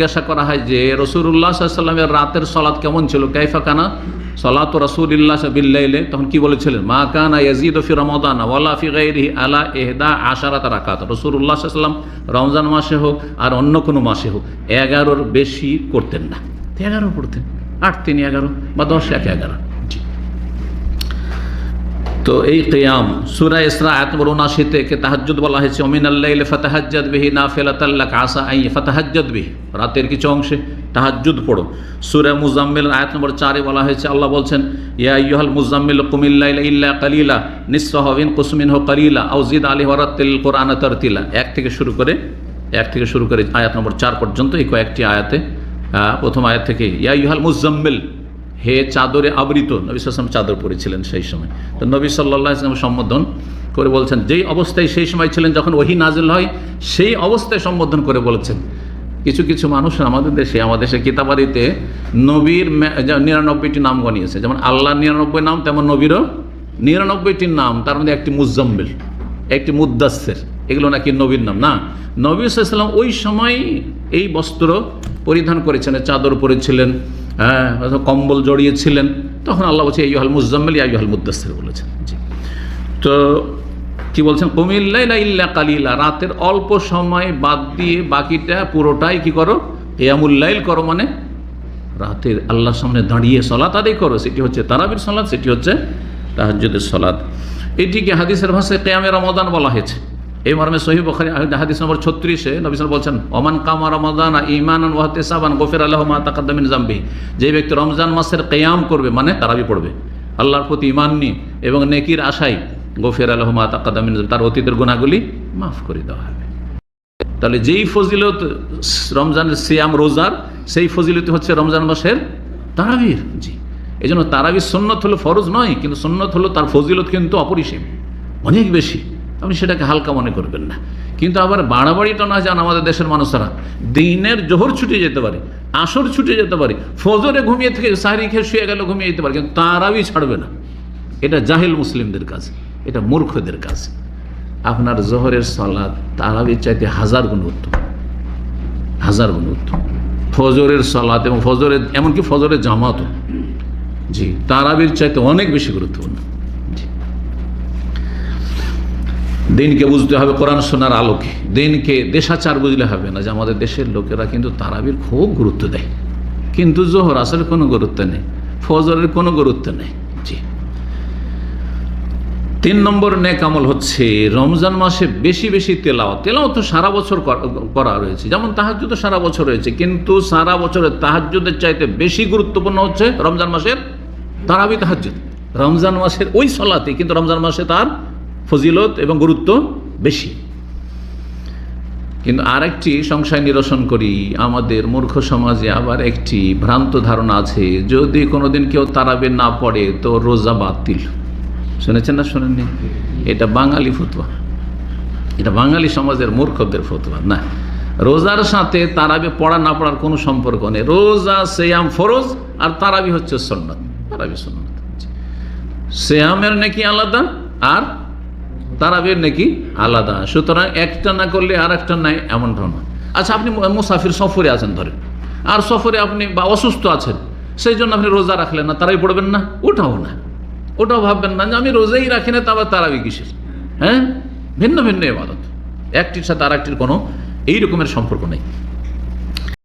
জিজ্ঞাসা করা হয় যে রসুল্লাহ সাল্লামের রাতের সলাৎ কেমন ছিল? কাইফা কানা, সলাত রসুল্লাহ বিল্লাইলে তখন কি বলেছিলেন? মা কানা ইয়াজিদ ফি রমাদান ওয়ালা ফি গাইরি আলা এহদা আশারাত রাকাত। রসুল্লাহ সাল্লাম রমজান মাসে হোক আর অন্য কোনো মাসে হোক, এগারোর বেশি করতেন না। এগারো করতেন আট, তিন, এগারো বা দশ, এক, এগারো। তো এই কেয়াম, সুরা ইসরা আয়াত নম্বর উনাশি থেকে তাহাজ্জুদ বলা হয়েছে অমিন আল্লাহ ফতাহাজ্জাদ বিহি না ফেলাতাল্লাহ আসা আই ফতাহাজ্জাদ বিহি। রাতের কিছু অংশে তাহাজ্জুদ পড়ো। সুরা মুজাম্মিল আয়াত নম্বর চারে বলা হয়েছে, আল্লাহ বলছেন, ইয়া ইয়ুহাল মুজাম্মিল কুমিল্লা ইল্লা কালিলা নিঃসহবিন কুসমিন হো কালিলা আউজিদ আলী হরাতিল কোরআন তরতিলা। এক থেকে শুরু করে, এক থেকে শুরু করে আয়াত নম্বর চার পর্যন্ত এই কয়েকটি আয়াতে প্রথম আয়াত থেকে, ইয়া ইয়ুহাল মুজাম্মিল হে চাদরে আবৃত, নবী সাল্লাম চাদর পরেছিলেন সেই সময়। তো নবী সাল্লাহ ইসলাম সম্বোধন করে বলছেন, যেই অবস্থায় সেই সময় ছিলেন যখন ওহি নাজিল হয়, সেই অবস্থায় সম্বোধন করে বলেছেন, কিছু কিছু মানুষ আমাদের দেশে আমাদের দেশে কিতাবাদিতে নবীর নিরানব্বইটি নাম গনিয়েছে যেমন আল্লাহ নিরানব্বই নাম, তেমন নবীরও নিরানব্বইটির নাম, তার মধ্যে একটি মুজাম্মিল, একটি মুদাসের এগুলো নাকি নবীর নাম। না, নবী সাল্লাম ওই সময় এই বস্ত্র পরিধান করেছেন, চাদর পরেছিলেন। হ্যাঁ কম্বল জড়িয়েছিলেন। তখন আল্লাহ বলছে ইহাল মুজাম্মিল ইহাল মুদাসের বলেছেন। জি। তো কি বলছেন? কমিল্লা ইল্লা কালিলা রাতের অল্প সময় বাদ দিয়ে বাকিটা পুরোটাই কি করো? হেয়ামুল্লাইল করো মানে? রাতের আল্লাহর সামনে দাঁড়িয়ে সলাত আদায় করো। সেটি হচ্ছে তারাবির সলাৎ, সেটি হচ্ছে তাহাজ্জুদের সলাৎ। এটিকে হাদিসের ভাষায় কেয়ামে রমাদান বলা হয়েছে। এই মর্মে সহি হাদিস নম্বর ছত্রিশে নবিসাল বলছেন, ওমান কামা রমাদান ইমান সাবান গফির আল্লাহ মা জাম্বি যে ব্যক্তি রমজান মাসের কেয়াম করবে মানে তারাবি পড়বে। আল্লাহর প্রতি ইমান নিয়ে এবং নেকির আশায় গফির আল্লাহ মা তার অতীতের গুণাগুলি মাফ করে দেওয়া হবে। তাহলে যেই ফজিলত রমজানের সিয়াম রোজার, সেই ফজিলত হচ্ছে রমজান মাসের তারাবির। জি। এই জন্য তারাবির সন্ন্যত হলো ফরজ নয়, কিন্তু সন্ন্যত হলো তার ফজিলত কিন্তু অপরিসীম, অনেক বেশি। আপনি সেটাকে হালকা মনে করবেন না। কিন্তু আবার বাড়াবাড়িটা না যান আমাদের দেশের মানুষরা। দিনের জোহর ছুটে যেতে পারে, আসর ছুটে যেতে পারে, ফজরে ঘুমিয়ে থেকে সাহারি খেয়ে শুয়ে গেলে ঘুমিয়ে যেতে পারে, কিন্তু তারাবি ছাড়বে না। এটা জাহেল মুসলিমদের কাজ, এটা মূর্খদের কাজ। আপনার জোহরের সলাদ তারাবির চাইতে হাজার গুণ উত্তম। হাজার গুণ উত্তম। ফজরের সলাদ এবং ফজরের, এমনকি ফজরের জামাতও। জি, তারাবির চাইতে অনেক বেশি গুরুত্বপূর্ণ জি দিনকে বুঝতে হবে কোরআন শোনার আলোকে। দিনকে দেশাচার বুঝলে হবে না যে আমাদের দেশের লোকেরা কিন্তু তারাবির খুব গুরুত্ব দেয়। কিন্তু জোহর আসলে কোনো গুরুত্ব নেই, ফজরের কোনো গুরুত্ব নেই। জি। তিন নম্বর নেক আমল হচ্ছে রমজান মাসে বেশি বেশি তেলাও তেলাও তো সারা বছর করা রয়েছে, যেমন তাহাজ্জুদ তো সারা বছর রয়েছে, কিন্তু সারা বছরের তাহাজ্জুদের চাইতে বেশি গুরুত্বপূর্ণ হচ্ছে রমজান মাসের তারাবি তাহাজ্জুদ। রমজান মাসের ওই সলাতে কিন্তু রমজান মাসে তার ফজিলত এবং গুরুত্ব বেশি। কিন্তু আরেকটি সংশয় নিরসন করি, আমাদের মূর্খ সমাজে আবার একটি ভ্রান্ত ধারণা আছে, যদি কোনোদিন কেউ তারাবে না পড়ে, তো রোজা বাতিল। শুনেছেন না, শোনেননি? এটা বাঙালি ফতুয়া। এটা বাঙালি সমাজের মূর্খদের ফতুয়া, না। রোজার সাথে তারাবি পড়া না পড়ার কোনো সম্পর্ক নেই। রোজা, সেয়াম ফরজ, আর তারাবি হচ্ছে সন্ন্যত তারাবি সন্ন্যত সেয়ামের নাকি আলাদা, আর তারাবির নাকি আলাদা। সুতরাং একটা না করলে আর একটা নাই এমনটা না আচ্ছা আপনি মুসাফির সফরে আছেন ধরেন। আর সফরে আপনি বা অসুস্থ আছেন, সেই জন্য আপনি রোজা রাখলেন না তারাই পড়বেন না? ওটাও না। ওটাও ভাববেন না যে আমি রোজাই রাখি না তা আবার তারাবি কিসের? হ্যাঁ? ভিন্ন ভিন্ন এবাদত একটির সাথে আর একটির কোনো এই রকমের সম্পর্ক নেই।